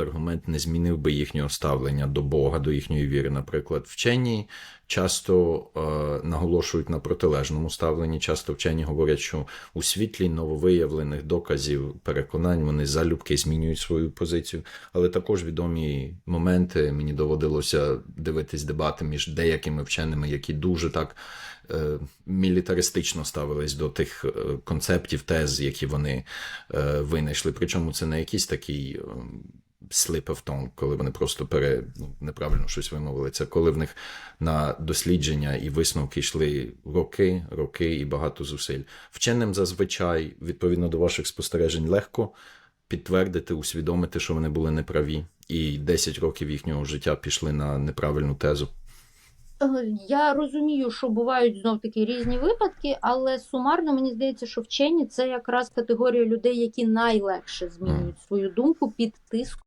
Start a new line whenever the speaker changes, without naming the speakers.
аргумент не змінив би їхнього ставлення до Бога, до їхньої віри. Наприклад, вчені часто е, наголошують на протилежному ставленні. Часто вчені говорять, що у світлі нововиявлених доказів, переконань вони залюбки змінюють свою позицію. Але також відомі моменти мені доводилося дивитись дебати між деякими вченими, які дуже так е, мілітаристично ставились до тих е, концептів, тез, які вони е, винайшли. Причому це не якийсь такий. Slip of tongue, коли вони просто пере, ну, неправильно щось вимовили. Це коли в них на дослідження і висновки йшли роки, роки і багато зусиль. Вченим зазвичай, відповідно до ваших спостережень, легко підтвердити, усвідомити, що вони були неправі, і 10 років їхнього життя пішли на неправильну тезу.
Е, Я розумію, що бувають знов таки різні випадки, але сумарно мені здається, що вчені це якраз категорія людей, які найлегше змінюють свою думку під тиском